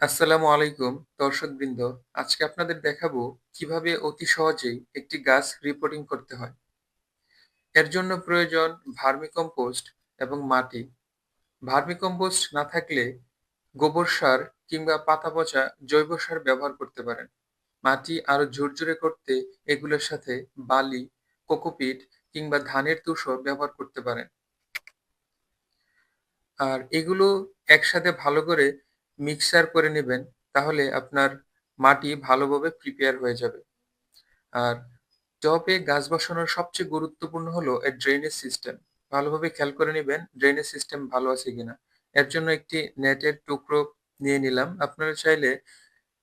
আসসালামু আলাইকুম, দর্শকবৃন্দ। আজকে আপনাদের দেখাবো কীভাবে অতি সহজেই একটি গাছ রিপোর্টিং করতে হয়। এর জন্য প্রয়োজন ভার্মিকম্পোস্ট এবং মাটি। ভার্মিকম্পোস্ট না থাকলে গোবর সার কিংবা পাতা পচা জৈব সার ব্যবহার করতে পারেন। মাটি আরও ঝুরঝুরে করতে এগুলোর সাথে বালি, কোকোপিট কিংবা ধানের তুষও ব্যবহার করতে পারেন। আর এগুলো একসাথে ভালো করে মিক্সার করে নেবেন, তাহলে আপনার মাটি ভালোভাবে প্রিপেয়ার হয়ে যাবে। আর টবে গাছ বসানোর সবচেয়ে গুরুত্বপূর্ণ হলো এর ড্রেনেজ সিস্টেম ভালোভাবে খেয়াল করে নেবেন ড্রেনেজ সিস্টেম ভালো আছে কিনা। এর জন্য একটি নেটের টুকরো নিয়ে নিলাম। আপনারা চাইলে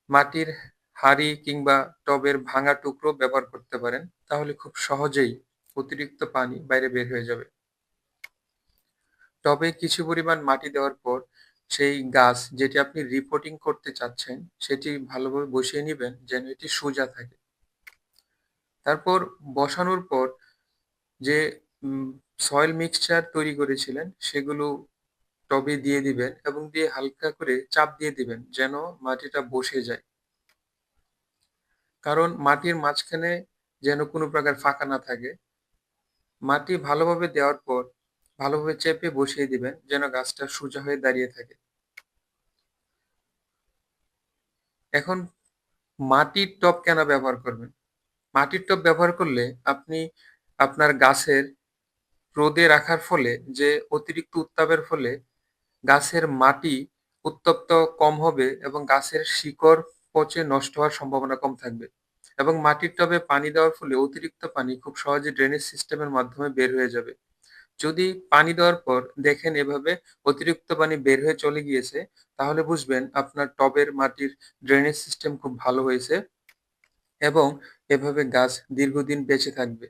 মাটির হাড়ি কিংবা টবের ভাঙা টুকরো ব্যবহার করতে পারেন। তাহলে খুব সহজেই অতিরিক্ত পানি বাইরে বের হয়ে যাবে। টবে কিছু পরিমাণ মাটি দেওয়ার পর সেই গাছ যেটি আপনি রিপোর্টিং করতে চাচ্ছেন, সেটি ভালোভাবে বসিয়ে নিবেন যেন এটি সোজা থাকে। তারপর বসানোর পর যে সয়েল মিক্সচার তৈরি করেছিলেন, সেগুলো টবে দিয়ে দিবেন এবং দিয়ে হালকা করে চাপ দিয়ে দিবেন যেন মাটিটা বসে যায়। কারণ মাটির মাঝখানে যেন কোনো প্রকার ফাঁকা না থাকে। মাটি ভালোভাবে দেওয়ার পর ভালোভাবে চেপে বসিয়ে দিবেন, যেন গাছটা সোজা হয়ে দাঁড়িয়ে থাকে। এখন মাটির টব কেন ব্যবহার করবেন? মাটির টব ব্যবহার করলে আপনি আপনার গাছের রোদে রাখার ফলে, যে অতিরিক্ত উত্তাপের ফলে গাছের মাটি উত্তপ্ত কম হবে এবং গাছের শিকড় পচে নষ্ট হওয়ার সম্ভাবনা কম থাকবে। এবং মাটির টবে পানি দেওয়ার ফলে অতিরিক্ত পানি খুব সহজে ড্রেনেজ সিস্টেমের মাধ্যমে বের হয়ে যাবে। যদি পানি দেওয়ার পর দেখেন এভাবে অতিরিক্ত পানি বের হয়ে চলে গিয়েছে, তাহলে বুঝবেন আপনার টবের মাটির ড্রেনেজ সিস্টেম খুব ভালো হয়েছে এবং এভাবে গাছ দীর্ঘদিন বেঁচে থাকবে।